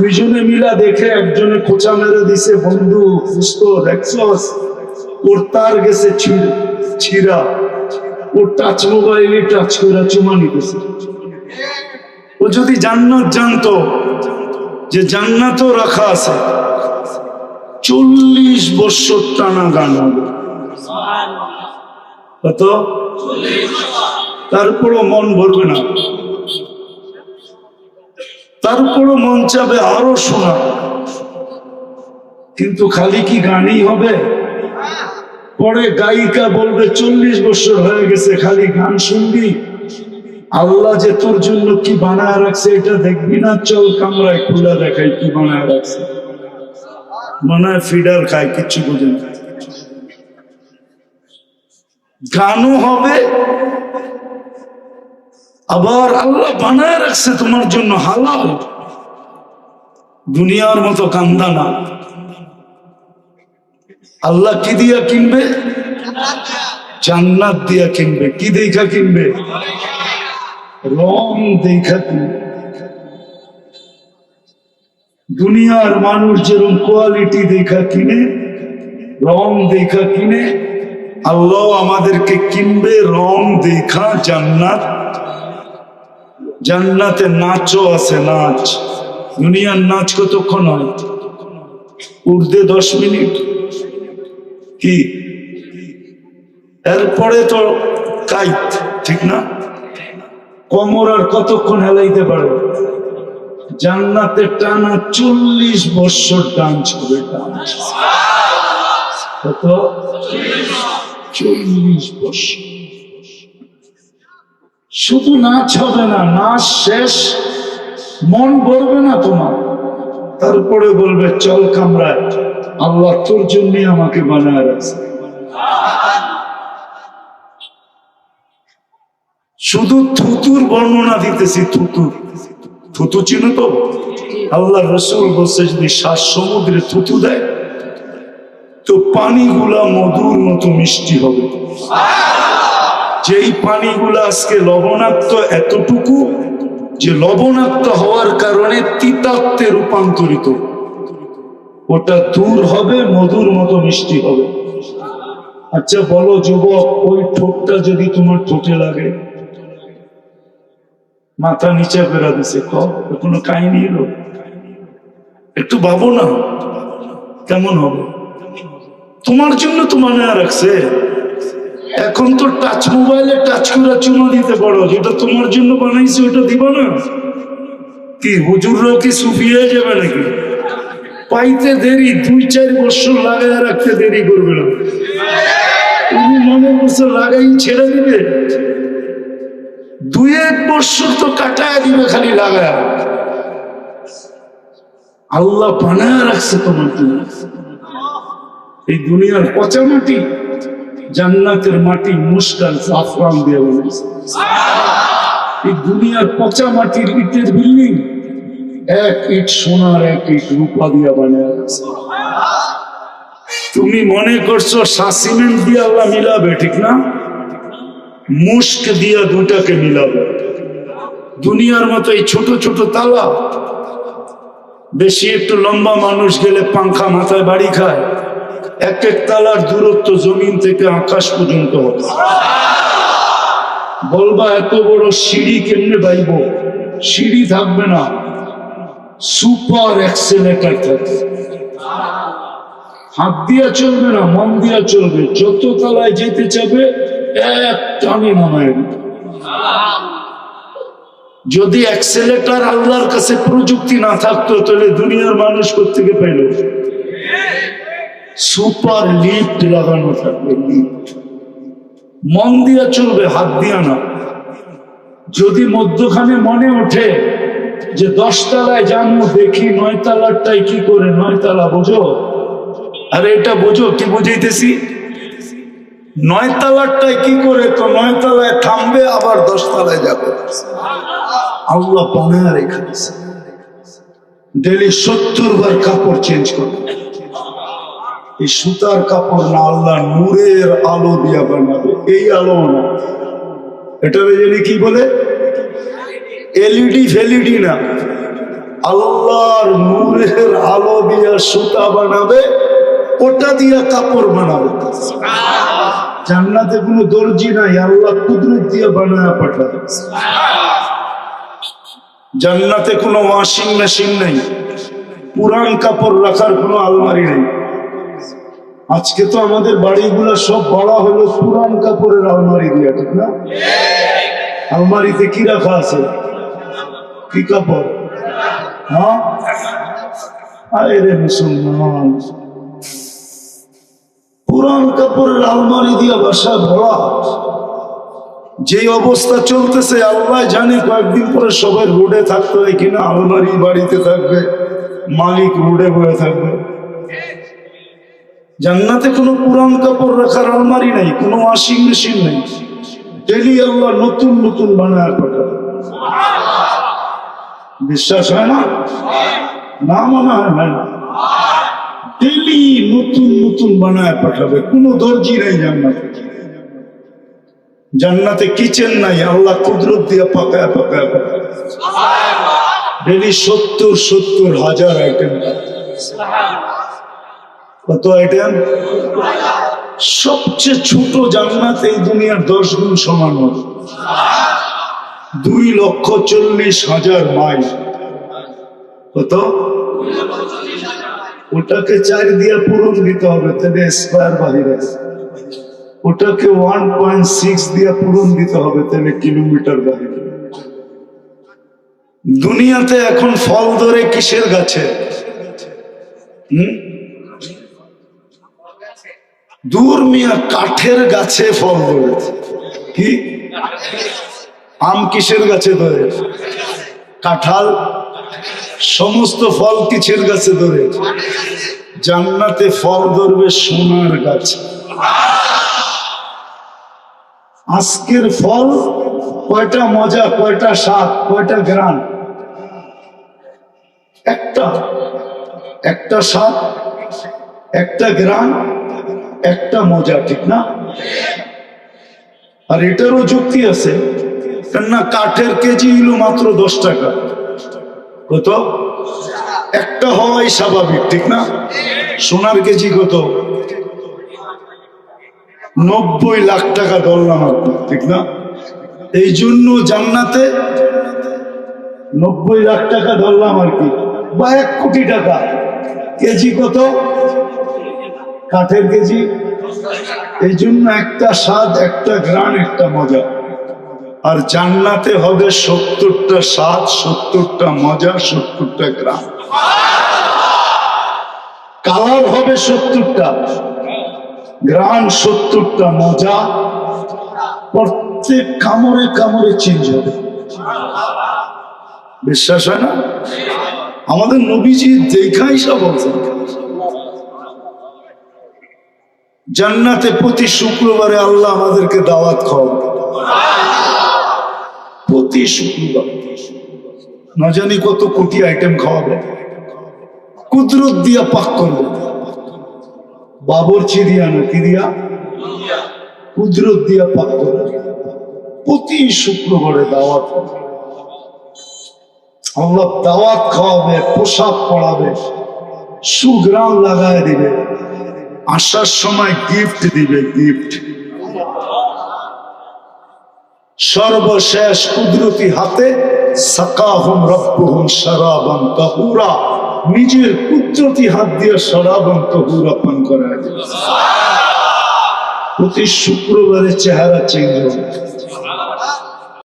দুইজনে মিলা দেখে একজনে খোঁচা মেরে দিছে, বন্ধু সুস্থ দেখছস ওর তার গেছে ছিড়- ওর টাচ মোবাইলে টাচ করে চুমা নিতেছে। ও যদি জান্নাত জানতো যে জান্নাতও রাখা আছে, চল্লিশ বছর টানা গান কত? তারপরও মন ভরবে না। তারপরও মন চাবে আরও শোনা। কিন্তু খালি কি গানই হবে? পরে গায়িকা বলবে, চল্লিশ বছর হয়ে গেছে, খালি গান শুনবি। আল্লাহ যে তোর জন্য কি বানায় রাখছে এটা দেখবি না? চল কামরায় খুলে দেখাই কি বানায় রাখছে। মনে হয় ফিডার খায়, কিচ্ছু বোঝে না। গানও হবে আবার আল্লাহ বানায় রাখছে তোমার জন্য হালাল। দুনিয়ার মতো কান্দা না। আল্লাহ কি দিয়া কিনবে? জান্নাত দিয়া কিনবে। কি দেখা কিনবে? রং দেখা কিনবে। দুনিয়ার মানুষ যেরকম কোয়ালিটি দেখা কিনে, রং দেখা কিনে, আল্লাহ আমাদেরকে কিনবে, রং দেখা, জান্নাত জান্নাতে নাচও আছে, নাচ। দুনিয়ার নাচ কতক্ষণ হয়? উর্দে দশ মিনিট। কি? এরপরে তো কাইত, ঠিক না? কমর আর কতক্ষণ হেলাইতে পারে? জান্নাতে টানা চল্লিশ বছর ডান্স হবে ডান্স কত? চল্লিশ বছর। শুধু নাচ হবে না নাচ শেষ, মন ভরবে না তোমার। তারপরে বলবে, চল কামরায়, আল্লাহ তোর জন্য আমাকে বানায় রাখছে। শুধু থুতুর বর্ণনা দিতেছি, থুতুর। থুতু চিনো তো? আল্লাহ রসুল বলছে, যদি শ্বাস সমুদ্রে থুতু দেয়, তো পানিগুলা মধুর মতো মিষ্টি হবে। যেই পানিগুলা আজকে লবণাক্ত এতটুকু, যে লবণাক্ত হওয়ার কারণে তিতাত্তে রূপান্তরিত। ওটা দূর হবে, মধুর মতো মিষ্টি হবে। আচ্ছা বলো যুবক, ওই ঠোঁটটা যদি তোমার ঠোঁটে লাগে। মাথা নিচে ফেরা দিছে কোনো কাহিনী এলো? একটু ভাবো না। কেমন হবে? তোমার জন্য তো মানে রাখছে। এখন তো টাচ মোবাইলে টাচ করে চুমা দিতে পারো। যেটা তোমার জন্য বানাইছে, ওটা দিব না? কি, হুজুররাও কি সুফিয়ে যাবে নাকি? পাইতে দেরি, দুই চার বছর লাগায় রাখতে দেরি করবে না। তুমি মনে বছর লাগাই ছেড়ে দিবে? দুই এক বছর তো কাটায় দিবে খালি লাগায়। আল্লাহ বানায় রাখছে তোমার এই দুনিয়ার পচা মাটি জান্নাতের মাটি মুস্কান জাফরান দিয়ে বানাইছে এই দুনিয়ার পচা মাটির ইটের বিল্ডিং এক ইট সোনার, এক ইট রূপা দিয়া বানায় তুমি মনে করছ সাসিমেন্ট দিয়ে আল্লাহ মিলাবে, ঠিক না? মুস্ক দিয়া দুটাকে মিলাবে। দুনিয়ার মতো এই ছোট ছোট তালা, বেশি একটু লম্বা মানুষ গেলে পাংখা মাথায় বাড়ি খায়। এক এক তালার দূরত্ব জমিন থেকে আকাশ পর্যন্ত হতো। বলবা, এত বড় সিঁড়ি কেমনে বাইব? সিঁড়ি থাকবে না। সুপার এক্সেলেটার থাকবে। হাত দিয়া চলবে না, মন দিয়া চলবে। যত তলায় যেতে চাবে, এক টানে নামায়। যদি অ্যাক্সেলেটার আল্লাহর কাছে প্রযুক্তি না থাকতো, তাহলে দুনিয়ার মানুষ কোথেকে পেল সুপার লিফট লাগানো থাকবে মন দিয়া চলবে, হাত দিয়া না। যদি মধ্যখানে মনে ওঠে যে দশ তলায় জানব, দেখি নয় তালারটাই কি করে নয় তালা বোঝো? আরে এটা বোঝো, কি বুঝাইতেছি? নয় তালারটাই কি করে, তো নয় তলায় থামবে, আবার দশ তলায় যাবে। আল্লাহ বানায় রেখে ডেলি সত্তর বার কাপড় চেঞ্জ করবে। এই সুতার কাপড় না আল্লাহ, নূরের আলো দিয়া বানাবে। এই আলো না। এটা জানি কি বলে? এলইডি ফেলিডি না। আল্লাহর নূরের আলো দিয়া সুতা বানাবে, ওটা দিয়া কাপড় বানাবে। জান্নাতে কোনো দর্জি নাই, আল্লাহ কুদরত দিয়ে বানায় পাঠাবে। জান্নাতে কোনো ওয়াশিং মেশিন নেই। পুরান কাপড় রাখার কোনো আলমারি নেই। আজকে তো আমাদের বাড়িগুলো সব বড়া হলো পুরান কাপড়ের আলমারি দিয়া, ঠিক না? আলমারিতে কি রাখা আছে? কি কাপড়? হ্যাঁ? মুসলমান। পুরান কাপড়ের আলমারি দিয়া বাসা ভরা। যে অবস্থা চলতেছে, আল্লাহ জানে কয়েকদিন পরে সবাই রোডে থাকতে হয় কিনা, আলমারি বাড়িতে থাকবে, মালিক রোডে বয়ে থাকবে। জান্নাতে কোনো পুরান কাপড় রাখার আলমারি নাই, কোনো ওয়াশিং মেশিন নেই। ডেলি আল্লাহ নতুন নতুন বানায় পাঠাবে বিশ্বাস হয় না? না মনে হয় না। ডেলি নতুন নতুন বানায় পাঠাবে, কোনো দর্জি নাই জান্নাতে। জান্নাতে কিচেন নাই, আল্লাহ কুদরত দিয়ে পাকায় পাকায় পাকায়। ডেলি সত্তর সত্তর হাজার আইটেম। কত আইটেম সবচেয়ে ছোট জান্নাত এই দুনিয়ার দশ গুণ সমান দুই লক্ষ চল্লিশ হাজার মাইল। কত? ওটাকে চার দিয়ে পূরণ দিতে হবে, তাহলে স্কোয়ার বাহিরে ওটাকে ওয়ান পয়েন্ট সিক্স দিয়ে পূরণ দিতে হবে, তাহলে কিলোমিটার বাহিরে দুনিয়াতে এখন ফল ধরে কিসের গাছে? হুম? দূর মিয়া কাঠের গাছে ফল ধরেছে। কি? আম কিসের গাছে ধরে কাঁঠাল? সমস্ত ফল কিসের গাছে ধরে জান্নাতে ফল ধরবে সোনার গাছে। আজকের ফল কয়টা মজা, কয়টা স্বাদ, কয়টা গ্রাম একটা একটা স্বাদ, একটা গ্রাম একটা মজা, ঠিক না? আর এটারও যুক্তি আছে, কেননা কাঠের কেজি হলো মাত্র দশ টাকা। কত? একটা হওয়াই স্বাভাবিক, ঠিক না? সোনার কেজি কত? নব্বই লাখ টাকা ধরলাম আপনি, ঠিক না? এই জন্য জান্নাতে নব্বই লাখ টাকা ধরলাম আর কি, বা এক কোটি টাকা। কেজি কত? কাঠের কেজি। এই জন্য একটা স্বাদ, একটা গ্রান একটা মজা। আর জান্নাতে হবে সত্তরটা স্বাদ, সত্তরটা মজা, সত্তরটা গ্রাম কালার হবে সত্তরটা। গ্রাম সত্তরটা মজা। প্রত্যেক কামড়ে কামড়ে চেঞ্জ হবে। বিশ্বাস হয় না? আমাদের নবীজি দেখাই সব বলছেন। জান্নাতে প্রতি শুক্রবারে আল্লাহ আমাদেরকে দাওয়াত খাওয়াবে প্রতি শুক্রবার। না জানি কত কোটি আইটেম খাওয়াবে। কুদরত দিয়া পাক করবে। বাবরচি দিয়া না কি দিয়া? কুদরত দিয়া পাক করবে। প্রতি শুক্রবারে দাওয়াত। আল্লাহ দাওয়াত খাওয়াবে, পোশাক পড়াবে সুগ্রাম লাগায় দিবে। আসার সময় গিফট দিবে গিফট সর্বশেষ কুদরতি হাতে কাহুরা নিজের কুদরতি হাত দিয়ে সরাবন কাহুরা পান করা প্রতি শুক্রবারে চেহারা চেঞ্জ হবে।